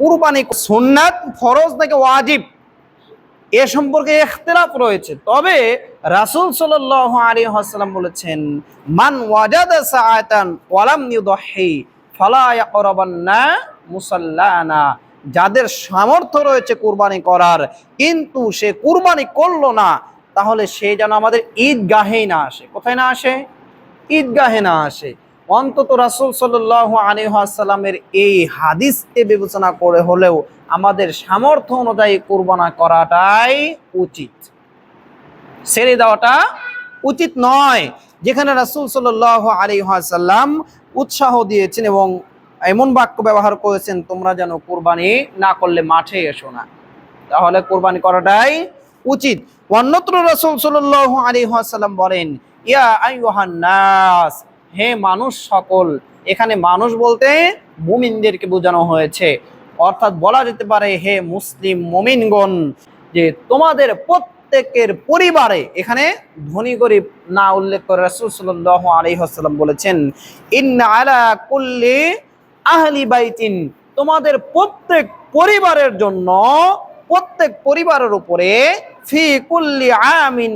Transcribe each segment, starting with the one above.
কুরবানি সুন্নাত ফরজ নাকি ওয়াজিব? এ সম্পর্কে ইখতিলাফ রয়েছে। তবে রাসূল সাল্লাল্লাহু আলাইহি ওয়াসাল্লাম বলেছেন, মান ওয়াজাদা ওয়ালাম ইউদহি মুসাল্লানা। যাদের সামর্থ্য রয়েছে কুরবানি করার, কিন্তু সে কুরবানি করল না, তাহলে সে যেন আমাদের ঈদগাহেই না আসে। কোথায় না আসে? ঈদগাহে না আসে। অন্তত রাসূল সাল্লাল্লাহু আলাইহি ওয়াসাল্লামের এই হাদিসকে বিবেচনা করে হলেও আমাদের সামর্থ্য অনুযায়ী কুরবানা করাটাই উচিত। ছেড়ে দেওয়াটা উচিত নয়। যেখানে রাসুল সাল্লাল্লাহু আলাইহি ওয়াসাল্লাম উৎসাহ দিয়েছেন এবং এমন বাক্য ব্যবহার করেছেন, তোমরা যেন কোরবানি না করলে মাঠে এসো না। তাহলে কুরবানি করাটাই উচিত। অন্যত্র রাসূল সাল্লাল্লাহু আলাইহি ওয়াসাল্লাম বলেন, ইয়া আইয়ুহান নাস হে মানুষ সকল, এখানে মানুষ বলতে মুমিনদেরকে বোঝানো হয়েছে। অর্থাৎ বলা যেতে পারে, হে মুসলিম মুমিনগণ, যে তোমাদের প্রত্যেকের পরিবারে, এখানে ধনী গরিব না উল্লেখ করে রাসুল সাল্লাল্লাহু আলাইহি ওয়াসাল্লাম বলেছেন আলা কুল্লি আহলি বাইতিন তোমাদের প্রত্যেক পরিবারের জন্য, প্রত্যেক পরিবারের উপরে, ফি কুল্লি আমিন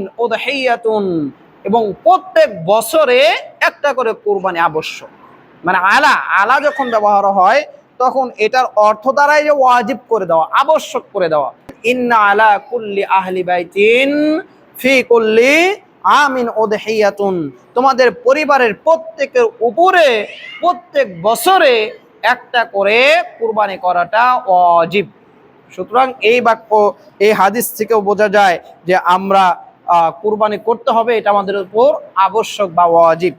এবং প্রত্যেক বছরে একটা করে কোরবানি আবশ্যক। মানে আলা আলা যখন ব্যবহার হয়, তখন এটার অর্থ দ্বারাই যে ওয়াজিব করে দেওয়া, আবশ্যক করে দেওয়া। ইন্না আলা কুল্লি আহলি বাইতিন ফি কুল্লি আমিন উদহিয়াতুন। তোমাদের পরিবারের প্রত্যেকের উপরে, প্রত্যেক বছরে একটা করে কুরবানি করাটা অজিব সুতরাং এই বাক্য, এই হাদিস থেকেও বোঝা যায় যে আমরা কুরবানি করতে হবে, এটা আমাদের উপর আবশ্যক বা ওয়াজিব।